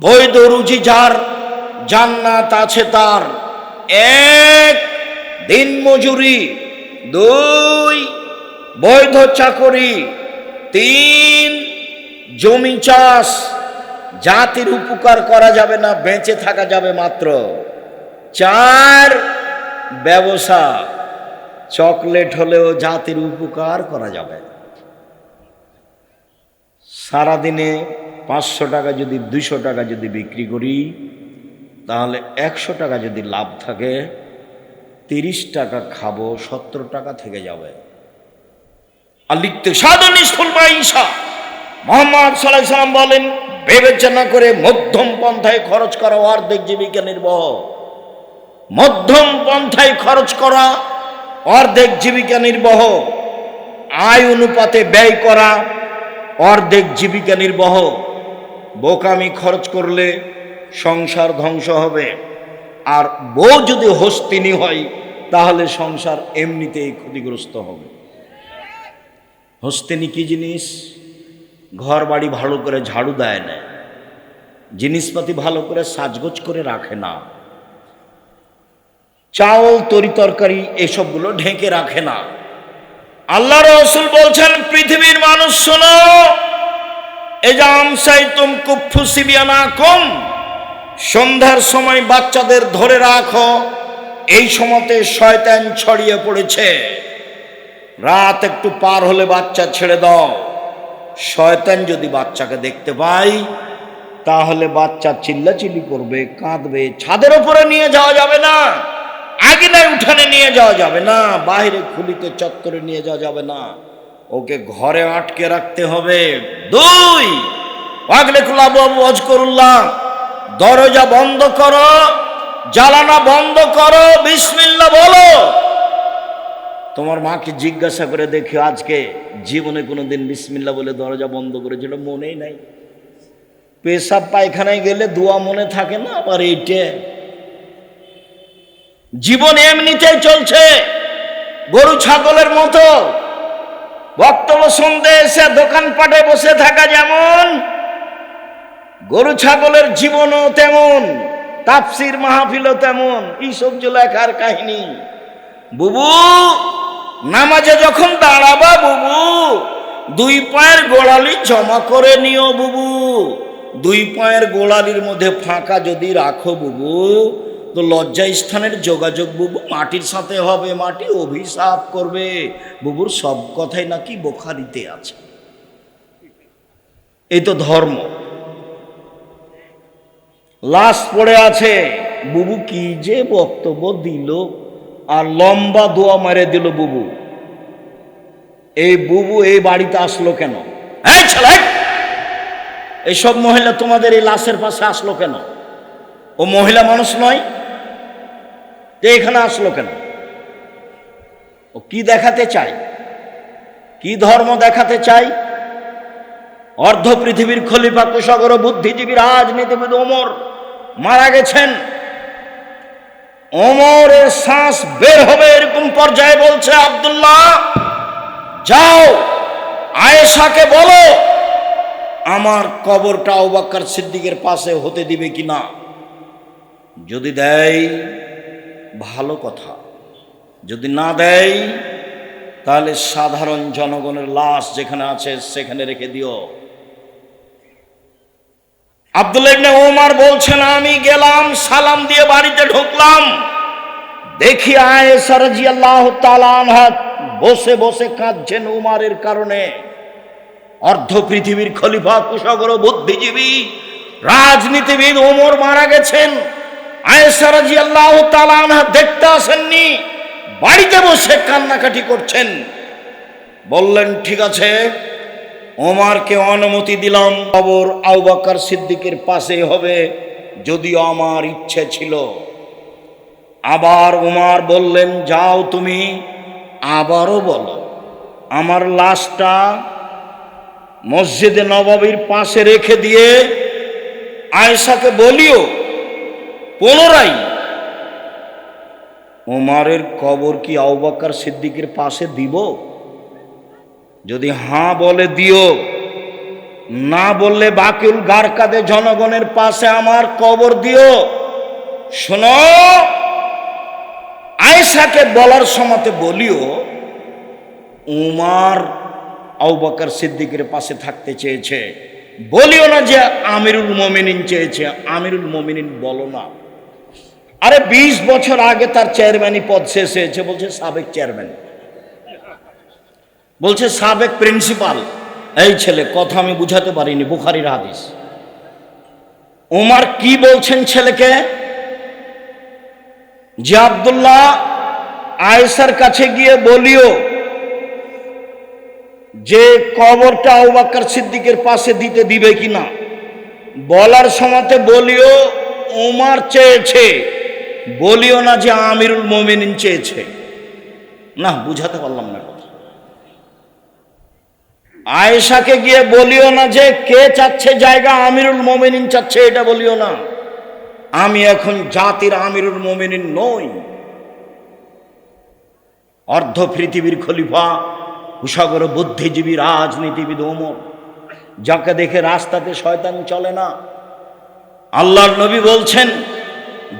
বৈধ রুজি যার, জান্নাত আছে তার। এক, দিন মজুরি। দুই, বৈধ চাকরি। তিন, জমি চাষ। জাতির উপকার করা যাবে না, বেঁচে থাকা যাবে মাত্র। চার, ব্যবসা। চকলেট হলেও জাতির উপকার করা যাবে। সারাদিনে পাঁচশো টাকা যদি, দুইশো টাকা যদি বিক্রি করি, তাহলে একশো টাকা যদি লাভ থাকে, তিরিশ টাকা খাব, সত্তর টাকা থেকে যাবে। আর লিখতে সাধনী ঈশা। মোহাম্মদ সাল্লাহ সাল্লাম বলেন, বিবেচনা করে মধ্যম পন্থায় খরচ করা অর্ধেক জীবিকা নির্বাহ। মধ্যম পন্থায় খরচ করা অর্ধেক জীবিকা নির্বাহ। আয় অনুপাতে ব্যয় করা অর্ধেক জীবিকা নির্বাহ। বোকামি খরচ করলে সংসার ধ্বংস হবে। আর বউ যদি হস্তিনী হয়, তাহলে সংসার এমনিতেই ক্ষতিগ্রস্ত হবে। হস্তিনী কি জিনিস? ঘর বাড়ি ভালো করে ঝাড়ু দেয় না। জিনিসপাতি ভালো করে সাজগোজ করে রাখে না। চাউল, তরি তরকারি এসবগুলো ঢেকে রাখে না। আল্লাহ রসুল বলছেন, পৃথিবীর মানুষ শোনো এজাম সাইতুম কুফু সিবিয়ানা কম সন্ধ্যার সময় বাচ্চাদের ধরে রাখো। এই সময়তে শয়তান ছড়িয়ে পড়েছে। রাত একটু পার হলে বাচ্চা ছেড়ে দাও। শয়তান যদি বাচ্চাকে দেখতে পাই তাহলে বাচ্চা চিল্লাচিল্লি করবে, কাঁদবে, ছাদের ওপরে নিয়ে যাওয়া যাবে না। আগিনায় উঠানে নিয়ে যাওয়া যাবে না। বাইরে খুলিতে চত্বরে নিয়ে যাওয়া যাবে না। ওকে ঘরে আটকে রাখতে হবে। দুই আগলে কুলাবু অজ করুল্লাহ দরজা বন্ধ করো জ্বালানা বন্ধ করো বিসমিল্লা বলো। তোমার মাকে জিজ্ঞাসা করে দেখি আজকে জীবনে কোনোদিন বিসমিল্লা বলে দরজা বন্ধ করেছিল, মনেই নাই। পেশাব পায়খানায় গেলে দোয়া মনে থাকে না, আবার এইটে। জীবন এমনিতেই চলছে, গরু ছাগলের মতো। বক্তব্য শুনতে এসে দোকানপাটে বসে থাকা যেমন, গরু ছাগলের জীবনও তেমন, তাপসির মাহফিলও তেমন, এইসব যে লেখার কাহিনী। বুবু, নামাজে যখন দাঁড়াবা বুবু, দুই পায়ের গোড়ালি জমা করে নিও বুবু। দুই পায়ের গোড়ালির মধ্যে ফাঁকা যদি রাখো বুবু তো লজ্জা স্থানের যোগাযোগ বুবু, মাটির সাথে হবে মাটি, অভিশাপ করবে। বুবুর সব কথাই নাকি বোখারিতে আছে। এই তো ধর্ম। লাশ পড়ে আছে। বুবু কি যে বক্তব্য দিল আর লম্বা দোয়া মারে দিল বুবু। এই বুবু এই বাড়িতে আসলো কেন? এইসব মহিলা তোমাদের এই লাশের পাশে আসলো কেন? ও মহিলা মানুষ নয় যে এখানে আসলো কেন? ও কি দেখাতে চায়? কি ধর্ম দেখাতে চাই অর্ধ পৃথিবীর খলিফা, কুশাগর, বুদ্ধিজীবী, রাজনীতিবিদ ওমর মারা গেছেন। ওমরের শ্বাস বের হবে এরকম পর্যায়ে বলছে আব্দুল্লাহ, যাও, আয়েশাকে বলো, আমার কবরটা ওবাক্কার সিদ্দিকের পাশে হতে দিবে কিনা? যদি দেয় ভালো কথা। যদি না দেয়, তাহলে সাধারণ জনগণের লাশ যেখানে আছে, সেখানে রেখে দিও। আব্দুল ওমর বলছেন, আমি গেলাম, সালাম দিয়ে বাড়িতে ঢুকলাম। দেখি বসে বসে কাঁদছেন উমারের কারণে। অর্ধ পৃথিবীর খলিফা কুশাগর বুদ্ধিজীবী, রাজনীতিবিদ ওমর মারা গেছেন। আয়েশা রাদিয়াল্লাহু তাআলা আনহা দেখতে আসেননি, বাড়িতে বসে কান্নাকাটি করছেন। বললেন, ঠিক আছে, ওমারকে অনুমতি দিলাম খবর আউবাকার সিদ্দিকের পাশে হবে, যদিও আমার ইচ্ছে ছিল। আবার উমার বললেন, যাও তুমি, আবারও বলো, আমার লাশটা মসজিদে নবাবির পাশে রেখে দিয়ে আয়েশাকে বলিও পুনরায়। ওমারের কবর কি আউবাকার সিদ্দিকের পাশে দিব? যদি হাঁ বলে দিও, না বললে বাকিউল গারকাদে জনগণের পাশে আমার কবর দিও। শোনো, আয়েশাকে বলার সময়তে বলিও, উমার আউবাকার সিদ্দিকের পাশে থাকতে চেয়েছে। বলিও না যে আমিরুল মমিনিন চেয়েছে। আমিরুল মমিনিন বলো না। আরে ২০ বছর আগে তার চেয়ারম্যানই পদ শেষ হয়েছে, বলছে সাবেক চেয়ারম্যান। বলছে সাবেক প্রিন্সিপাল। এই ছেলে, কথা আমি বুঝাতে পারিনি, বুখারির হাদিস। উমার কি বলছেন ছেলেকে? যে আবদুল্লাহ আয়েসার কাছে গিয়ে বলিও, যে কবরটা আউবাক্কর সিদ্দিকের পাশে দিতে দিবে কিনা? বলার সময়তে বলিও, উমার চেয়েছে। বলিও না যে আমিরুল মোমিনিন চেয়েছে। না, বুঝাতে পারলাম না কথা। আয়েশাকে গিয়ে বলিও না যে কে চাচ্ছে জায়গা, আমিরুল মোমিনিন চাচ্ছে, এটা বলিও না। আমি এখন জাতির আমিরুল মোমিনিন নই। অর্ধ পৃথিবীর খলিফা কুশাগর বুদ্ধিজীবী, রাজনীতিবিদ, ওমর। যাকে দেখে রাস্তাতে শয়তান চলে না। আল্লাহর নবী বলছেন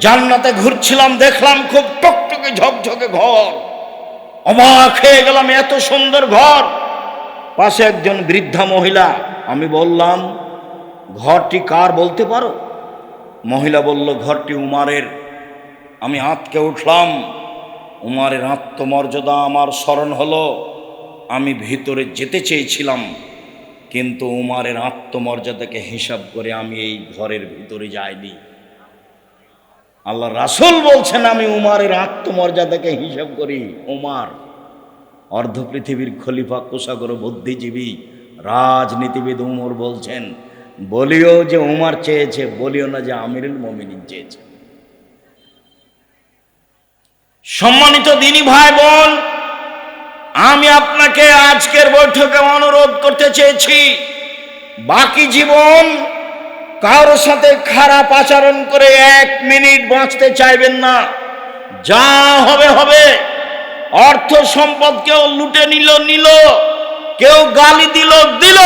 জান্নাতে ঘুরছিলাম, দেখলাম খুব টকটকে ঝকঝকে ঘর। অবাক হয়ে গেলাম, এত সুন্দর ঘর। পাশে একজন বৃদ্ধা মহিলা, আমি বললাম, ঘরটি কার বলতে পারো? মহিলা বলল, ঘরটি উমারের। আমি আঁতকে উঠলাম। উমারের আত্মমর্যাদা আমার স্মরণ হলো। আমি ভিতরে যেতে চেয়েছিলাম, কিন্তু উমারের আত্মমর্যাদাকে হিসাব করে আমি এই ঘরের ভিতরে যাইনি। আল্লাহ রাসুল বলছেন, আমি উমারের আত্মমর্যাদাকে হিসাব করি। উমার, অর্ধ পৃথিবীর খলিফা কোষাগর বুদ্ধিজীবী, রাজনীতিবিদ উমর বলছেন, বলিও যে উমার চেয়েছে, বলিও না যে আমিরুল মমিনিন চেয়েছে। সম্মানিত দিনী ভাই বোন আমি আপনাকে আজকের বৈঠকে অনুরোধ করতে চেয়েছি, বাকি জীবন কারোর সাথে খারাপ আচরণ করে এক মিনিট বাঁচতে চাইবেন না। যা হবে হবে। অর্থ সম্পদ কেউ লুটে নিল নিল। কেউ গালি দিল দিল।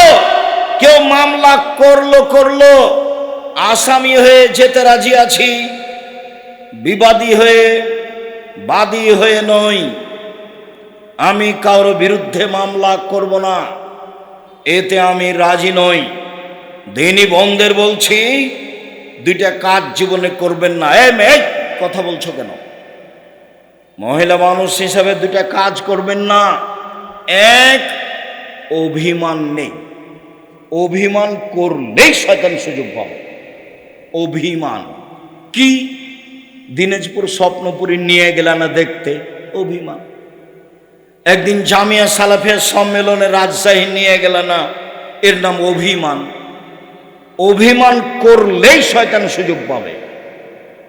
কেউ মামলা করল করল। আসামি হয়ে যেতে রাজি আছি। বিবাদী হয়ে, বাদী হয়ে নই। আমি কারোর বিরুদ্ধে মামলা করব না। এতে আমি রাজি নই। দিনী বন্ধের বলছি, দুইটা কাজ জীবনে করবেন না। এ মেয়ে, কথা বলছো কেন? মহিলা মানুষ হিসাবে দুইটা কাজ করবেন না। এক, অভিমান নেই। অভিমান করলেই শয়তান সুযোগ পাবে। অভিমান। কি? দিনাজপুর স্বপ্নপুরী নিয়ে গেলে না দেখতে? অভিমান। একদিন জামিয়া সালাফিয়া সম্মেলনে রাজশাহী নিয়ে গেল না? এর নাম অভিমান। অভিমান করলেই শয়তান সুযোগ পাবে।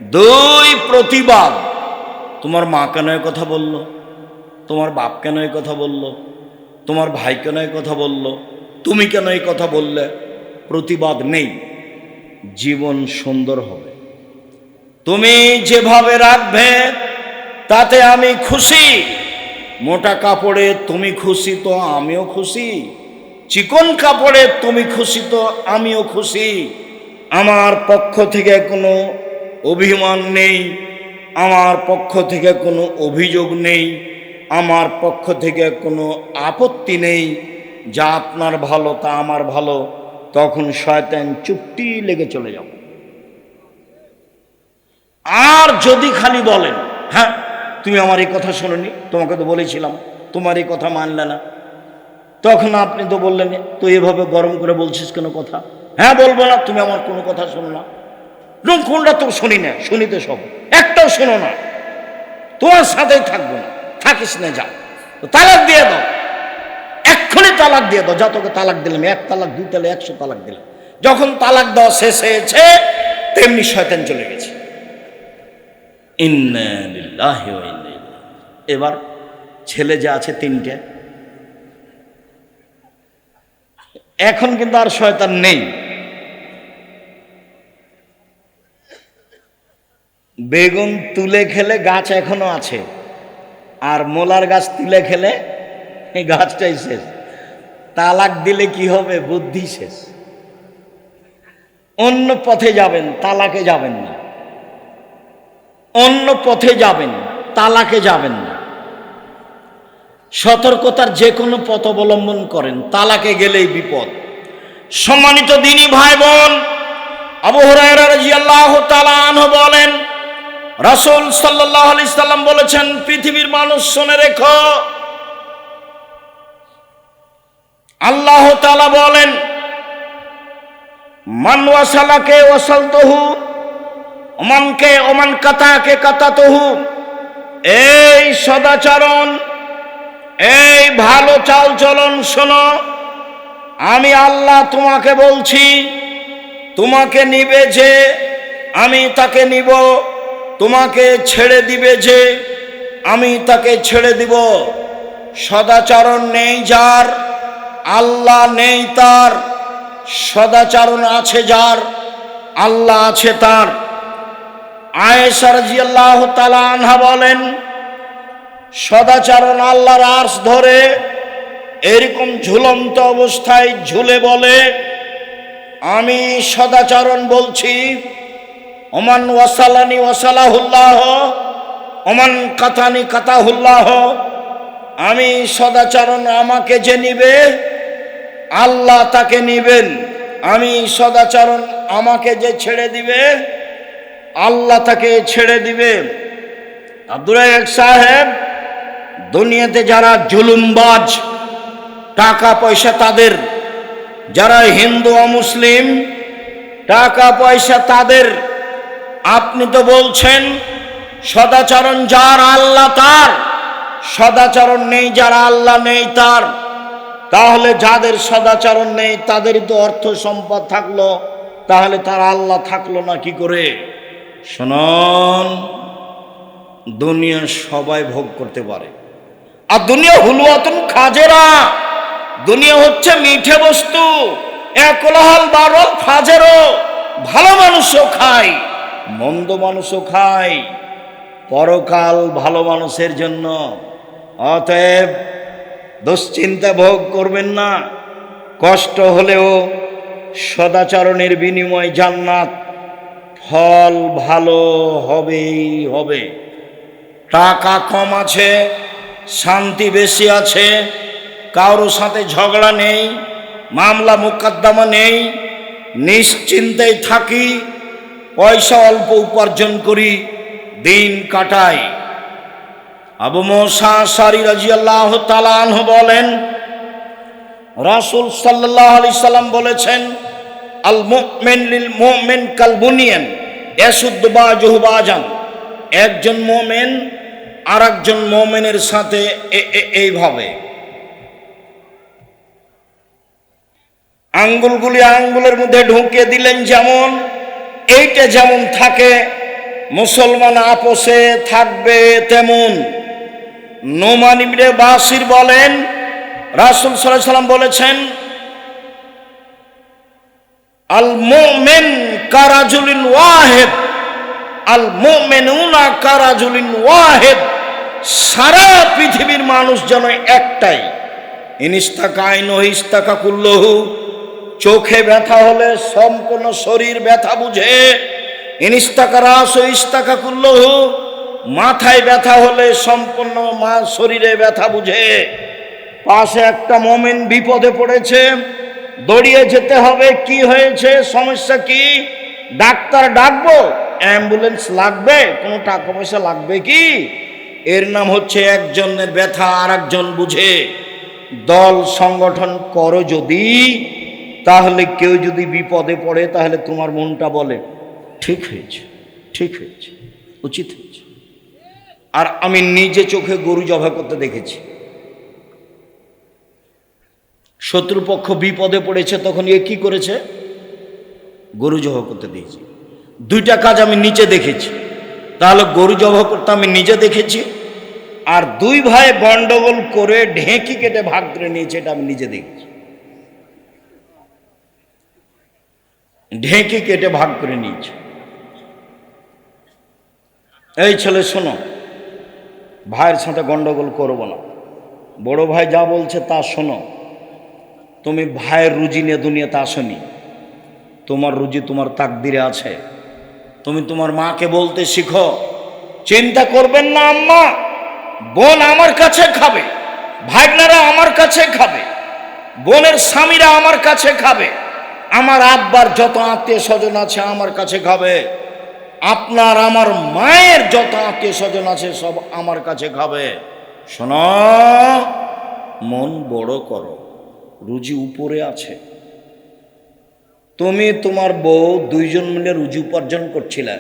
দুই প্রতিবাদ। তোমার মা কেন কথা বলল, তোমার বাপ কেন কথা বলল, তোমার ভাই কেন কথা বলল তুমি কেন এই কথা বললে প্রতিবাদ নেই, জীবন সুন্দর হবে। তুমি যেভাবে রাখবে, তাতে আমি খুশি। মোটা কাপড়ে তুমি খুশি তো আমিও খুশি। চিকন কাপড়ে তুমি খুশি তো আমিও খুশি। আমার পক্ষ থেকে কোনো অভিমান নেই, আমার পক্ষ থেকে কোনো অভিযোগ নেই, আমার পক্ষ থেকে কোনো আপত্তি নেই, যা আপনার ভালো, তা আমার ভালো, তখন শয়তান চুপটি লেগে চলে যাব। আর যদি খালি বলেন হ্যাঁ তুমি আমার এই কথা শোনোনি, তোমাকে তো বলেছিলাম, তোমার এই কথা মানলে না। তখন আপনি তো বললেন, তো এভাবে গরম করে বলছিস কেন কথা? হ্যাঁ বলব না, তুমি আমার কোনো কথা শোনো না। কোনটা তো শুনি না, শুনিতে সব একটাও শোনো না। তোমার সাথেই থাকব না, থাকিস না, যা। তালাক দিয়ে দাও, এক্ষুনি তালাক দিয়ে দাও, যা তোকে তালাক দিলাম, এক তালাক, দুই তালাক একশো তালাক দিলাম। যখন তালাক দেওয়া শেষ হয়েছে, তেমনি শয়তান চলে গেছে। এবার ছেলে যে আছে তিনটে এখন কিন্তু আর শয়তান নেই। বেগুন তুলে খেলে গাছ এখনও আছে, আর মোলার গাছ তুলে খেলে এই গাছটাই শেষ। তালাক দিলে কি হবে? বুদ্ধি শেষ। অন্য পথে যাবেন, তালাকে যাবেন না। অন্য পথে যাবেন, তালাকে যাবেন না। সতর্কতার যে কোনো পথ অবলম্বন করেন, তালাকে গেলেই বিপদ। সম্মানিত দিনী ভাই বোন আবু হুরায়রা রাদিয়াল্লাহু তাআলা আনহু বলেন, রাসূল সাল্লাম বলেছেন, পৃথিবীর মানুষ শুনে রেখো। আল্লাহ তাআলা বলেন, মান ওয়াসালাকে ওয়াসালতহু, ওমানকে ওমান কাতাকে কাতাতহু, এই সদাচরণ এই ভালো চাল চলন শোনো। আমি আল্লাহ তোমাকে বলছি, তোমাকে নিবে যে, আমি তাকে নিব, তোমাকে ছেড়ে দিবে যে, আমি তাকে ছেড়ে দিব। সদাচরণ নেই যার, আল্লাহ নেই তার, সদাচরণ আছে যার, আল্লাহ আছে তার। আয়েশার জিয়াল্লাহ তালা আনহা বলেন সদাচরণ আল্লাহর আর্স ধরে এরকম ঝুলন্ত অবস্থায় ঝুলে বলে, আমি সদাচরণ বলছি, ওমান ওয়াসালানি ওয়াসালাহুল্লাহ, ওমান কাতানি কাতাহুল্লাহ, আমি সদাচরণ আমাকে যে নিবে, আল্লাহ তাকে নিবেন। আমি সদাচরণ আমাকে যে ছেড়ে দিবে, আল্লাহ তাকে ছেড়ে দিবে। আব্দুল সাহেব দুনিয়াতে যারা জুলুমবাজ টাকা পয়সা তাদের, যারা হিন্দু অমুসলিম টাকা পয়সা তাদের, আপনি তো বলছেন, সদাচরণ যার আল্লাহ তার, সদাচরণ নেই যারা আল্লাহ নেই তার, তাহলে যাদের সদাচরণ নেই তাদেরই তো অর্থ সম্পদ থাকল, তাহলে তার আল্লাহ থাকল না কি করে? শোনন, দুনিয়া সবাই ভোগ করতে পারে। আর দুনিয়া হুলুয়াতুন খাজেরা। দুনিয়া হচ্ছে মিঠে বস্তু, একলাহাল বারল ফাজেরও ভালো মানুষও খায়, মন্দ মানুষও খায়। পরকাল ভালো মানুষের জন্য। অতএব দুশ্চিন্তা ভোগ করবেন না। কষ্ট হলেও সদাচরণের বিনিময় জান্নাত ফল ভালো হবেই হবে। টাকা কম আছে শান্তি বেশি আছে, কারোর সাথে ঝগড়া নেই, মামলা মোকদ্দমা নেই নিশ্চিন্তায় থাকি, পয়সা অল্প উপার্জন করি, দিন কাটাই। আবু মোসা সারি রাজিয়াল্লাহ তালাহ বলেন, রাসুল সাল্লাহ আলি সাল্লাম বলেছেন, আল মোমেন মোমেন কাল বুনিয়ান এসুদ্দ বা জহুবাজান একজন মোমেন আর একজন মোমেনের সাথে এইভাবে। আঙ্গুলগুলি আঙ্গুলের মধ্যে ঢুকে দিলেন যেমন, এইটা যেমন থাকে, মুসলমান আপোষে থাকবে তেমন। নোমানিবরে বাসির বলেন, রাসুল সাল্লাহ সাল্লাম বলেছেন, আল মোমেন কারাজুলিন ওয়াহেদ আল মোমেনুনা কারাজুলিন ওয়াহেদ। সারা পৃথিবীর মানুষ যেন একটাই। ইনিস্তাকা আইন ইস্তাকা চোখে ব্যথা হলে সম্পূর্ণ শরীর ব্যথা বুঝে। ইনিস্তাকা রাস ইস্তাকা মাথায় ব্যথা হলে সম্পূর্ণ মা শরীরে ব্যথা বুঝে। পাশে একটা মোমেন বিপদে পড়েছে। দৌড়িয়ে যেতে হবে, কি হয়েছে, সমস্যা কি? ডাক্তার ডাকবো। অ্যাম্বুলেন্স লাগবে? কোনো টাকা পয়সা লাগবে কি? এর নাম হচ্ছে একজনের ব্যথা আর একজন বুঝে। দল সংগঠন করো যদি, তাহলে কেউ যদি বিপদে পড়ে, তাহলে তোমার মনটা বলে, ঠিক হয়েছে ঠিক হয়েছে, উচিত হয়েছে। আর আমি নিজে চোখে গরু জবা করতে দেখেছি। শত্রুপক্ষ বিপদে পড়েছে, তখন এ কি করেছে? গরু জবা করতে দিয়েছি। দুইটা কাজ আমি নিচে দেখেছি। তাহলে গরু জবা করতে আমি নিজে দেখেছি, আর দুই ভাই গন্ডগোল করে ঢেঁকি কেটে ভাগ করে নিয়েছে, এটা আমি নিজে দেখেছি। ঢেঁকি কেটে ভাগ করে নিয়েছে। এই ছেলে, শোনো, ভাইয়ের সাথে গন্ডগোল করব না। বড় ভাই যা বলছে তা শোনো। তুমি ভাইয়ের রুজি নিয়ে দুনিয়াতে আসনি। তোমার রুজি তোমার তাকদিরে আছে। তুমি তোমার মাকে বলতে শিখো। চিন্তা করবেন না, আম্মা। বোন আমার কাছে খাবে, ভাগনারা আমার কাছে খাবে, বোনের স্বামীরা আমার কাছে খাবে, আমার আব্বার যত আত্মীয় স্বজন আছে আমার কাছে খাবে, আপনার আমার মায়ের যত আত্মীয় স্বজন আছে সব আমার কাছে খাবে। শোনো, মন বড় করো, রুজি উপরে আছে। তুমি তোমার বউ দুইজন মিলে রুজি উপার্জন করছিলে।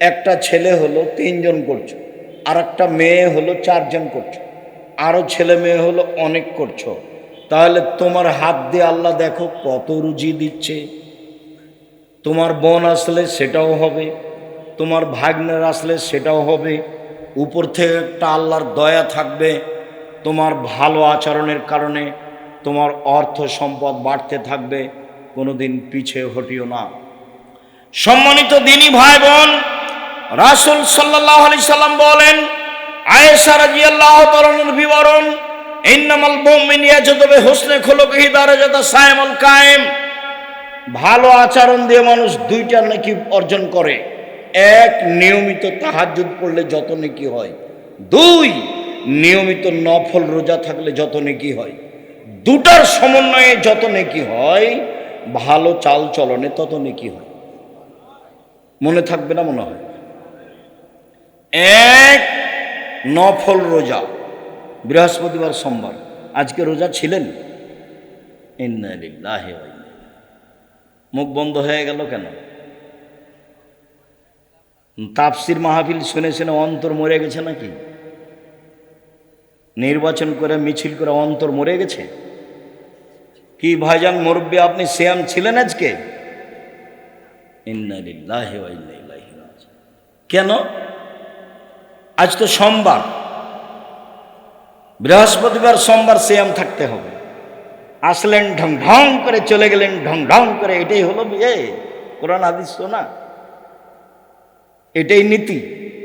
একটা ছেলে হলো তিনজন করছ আর একটা মেয়ে হলো চারজন করছ আরও ছেলে মেয়ে হলো অনেক করছ। তাহলে তোমার হাত দিয়ে আল্লাহ দেখো কত রুজি দিচ্ছে। তোমার বোন আসলে সেটাও হবে, তোমার ভাগ্নের আসলে সেটাও হবে, উপর থেকে একটা আল্লাহর দয়া থাকবে, তোমার ভালো আচরণের কারণে তোমার অর্থ সম্পদ বাড়তে থাকবে। কোনোদিন পিছে হটিও না। সম্মানিত দিনী ভাই বোন রাসুল সাল্লাহ আলি সাল্লাম বলেন, আয়েশা রাজিয়াল্লাহ তাআলার বিবরণ, ইন্নামাল মুমিন ইয়াজদবে হোসনে খুলুকিহি দারাজাতা সায়মুল কায়েম। ভালো আচরণ দিয়ে মানুষ দুইটা নাকি অর্জন করে। এক, নিয়মিত তাহাজ্জুদ পড়লে যত নেকি হয়। দুই, নিয়মিত নফল রোজা থাকলে যত নেকি হয়। দুটার সমন্বয়ে যত নেকি হয় ভালো চাল চলনে তত নেকি হয়? মনে থাকবে না মনে হয়? এক নফল রোজা, বৃহস্পতিবার সোমবার। আজকে রোজা ছিলেন? মুখ বন্ধ হয়ে গেল কেন? তাপসির মাহফিল শুনে শুনে অন্তর মরে গেছে নাকি? নির্বাচন করে মিছিল করে অন্তর মরে গেছে? কি ভাইজান মুরব্বী, আপনি শ্যাম ছিলেন আজকে? কেন? আজ তো সোমবার। বৃহস্পতিবার সোমবার শ্যাম থাকতে হবে। আসলেন ঢং ঢং করে চলে গেলেন, ঢং ঢং করে, এটাই হলো বিয়ে। কোরআন আদিস না এটাই নীতি।